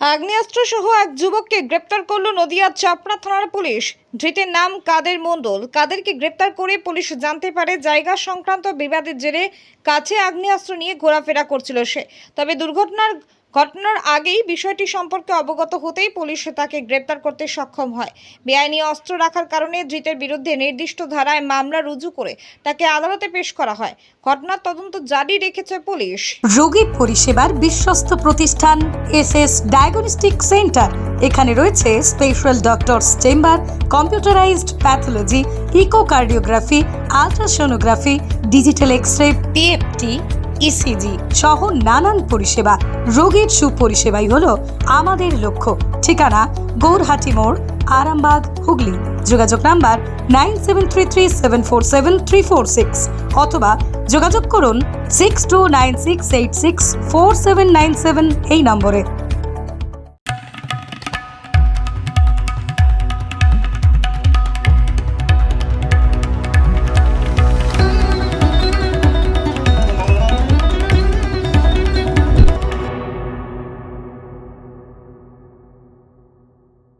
আগ্নেয়াস্ত্র সহ এক যুবককে গ্রেপ্তার করল নদিয়ার চাপড়া থানার পুলিশ। ধৃতের নাম কাদের মণ্ডল? কাদেরকে গ্রেপ্তার করে পুলিশ জানতে পারে জায়গা সংক্রান্ত বিবাদের জেরে কাছে আগ্নেয়াস্ত্র নিয়ে ঘোরাফেরা করছিল সে। তবে দুর্ঘটনার ঘটনার আগেই বিষয়টি সম্পর্কে অবগত হতেই পুলিশ তাকে গ্রেপ্তার করতে সক্ষম হয়। বেআইনি অস্ত্র রাখার কারণে ধৃতের বিরুদ্ধে নির্দিষ্ট ধারায় মামলা রুজু করে তাকে আদালতে পেশ করা হয়। ঘটনার তদন্ত জারি রেখেছে পুলিশ। রোগী পরিষেবার বিশ্বস্ত প্রতিষ্ঠান এস এস ডায়াগনস্টিক সেন্টার। এখানে রয়েছে special doctors chamber, computerised pathology, echocardiography, ultrasonography, digital X ray PFT, ECG সহ নানান পরিষেবা। রোগীর সুপরিষেবাই হলো আমাদের লক্ষ্য। ঠিকানা গৌরহাটি মোড়, আরামবাগ, হুগলি। যোগাযোগ number nine seven three three seven four seven three four six অথবা যোগাযোগ করুন six two nine six eight six four seven nine seven এই নম্বরে।